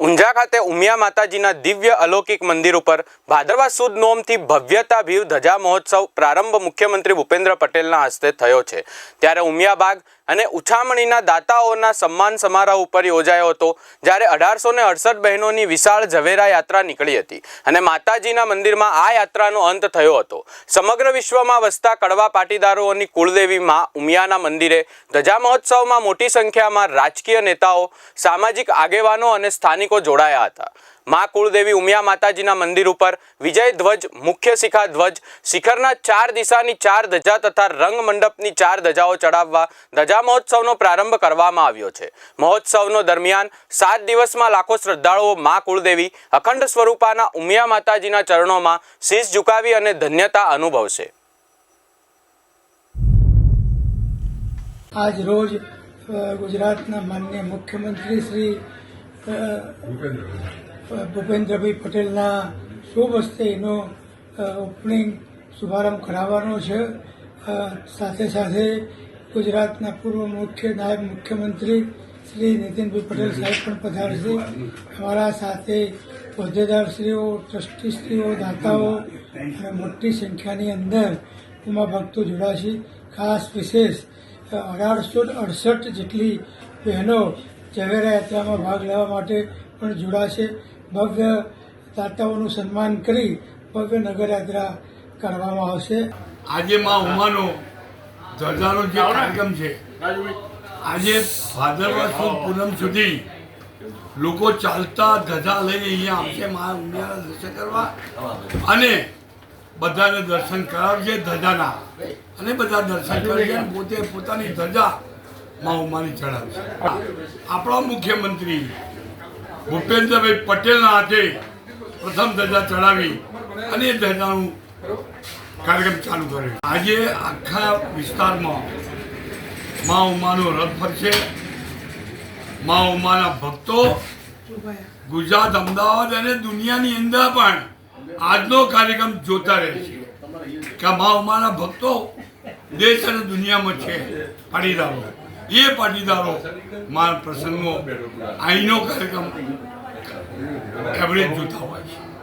ઊંઝા ખાતે ઉમિયા માતાજીના દિવ્ય અલૌકિક મંદિર ઉપર ભાદરવા સુદ નોમથી ભવ્યતાભીર ધજા મહોત્સવ પ્રારંભ મુખ્યમંત્રી ભૂપેન્દ્ર પટેલના હસ્તે થયો છે. ત્યારે ઉમિયા બાગ અને ઉછામણીના દાતાઓના સન્માન સમારોહ ઉપર યોજાયો હતો, જ્યારે અઢારસો ને અડસઠ બહેનોની વિશાળ ઝવેરા યાત્રા નીકળી હતી અને માતાજીના મંદિરમાં આ યાત્રાનો અંત થયો હતો. સમગ્ર વિશ્વમાં વસતા કડવા પાટીદારોની કુળદેવી માં ઉમિયાના મંદિરે ધજા મહોત્સવમાં મોટી સંખ્યામાં રાજકીય નેતાઓ, સામાજિક આગેવાનો અને સ્થાનિકો જોડાયા હતા. મા કુળદેવી ઉમિયા માતાજીના મંદિર ઉપર વિજય ધ્વજ, મુખ્ય શિખા ધ્વજ, શિખરના ચાર દિશાની ચાર ધજા તથા રંગ મંડપની ચાર ધજાઓ ચડાવવા ધજા મહોત્સવનો પ્રારંભ કરવામાં આવ્યો છે. મહોત્સવનો દરમિયાન સાત દિવસમાં લાખો શ્રદ્ધાળુઓ મા કુળદેવી અખંડ સ્વરૂપાના ઉમિયા માતાજીના ચરણોમાં શીશ ઝુકાવી અને ધન્યતા અનુભવશે. આજ રોજ ગુજરાતના માન્ય મુખ્યમંત્રી શ્રી ભૂપેન્દ્રભાઈ પટેલના શુભ હસ્તે એનો ઓપનિંગ શુભારંભ કરાવવાનો છે. સાથે સાથે ગુજરાતના પૂર્વ મુખ્ય નાયબ મુખ્યમંત્રી શ્રી નીતિનભાઈ પટેલ સાહેબ પણ પધારશે. અમારા સાથે હોદ્દેદારશ્રીઓ, ટ્રસ્ટીશ્રીઓ, દાતાઓ અને મોટી સંખ્યાની અંદર ઉમા ભક્તો જોડાશે. ખાસ વિશેષ અઢારસો અડસઠ જેટલી બહેનો ઝવેરા યાત્રામાં ભાગ લેવા માટે પણ જોડાશે. ભવ્ય દાતાઓનું સન્માન કરી ભવ્ય નગરયાત્રા કાઢવામાં આવશે. આજે મા ઉમાનો ધજાનો જે કાર્યક્રમ છે આજે ભાદરવા સુદ પૂનમ સુધી લોકો ચાલતા ધજા લઈને અહીંયા આવશે. મા ઉમિયાના દર્શન કરવા. અને બધાને દર્શન કરાવશે ધજાના. અને બધા દર્શન કરશે અને પોતે પોતાની ધજા મા ઉમાની ચડાવશે આપણા મુખ્યમંત્રી ભૂપેન્દ્રભાઈ પટેલના હાથે પ્રથમ ધજા ચડાવી અને એ ધજાનું કાર્યક્રમ ચાલુ કર્યો. આજે આખા વિસ્તારમાં મા ઉમાનો રથ ફરશે. મા ઉમાના ભક્તો ગુજરાત, અમદાવાદ અને દુનિયાની અંદર પણ આજનો કાર્યક્રમ જોતા રહેશે કે મા ઉમાના ભક્તો દેશ અને દુનિયામાં છે. પાટીદારો એ પાટીદારો મારા પ્રસંગો અહીંનો કાર્યક્રમ. એવરેજ જોતા હોય છે.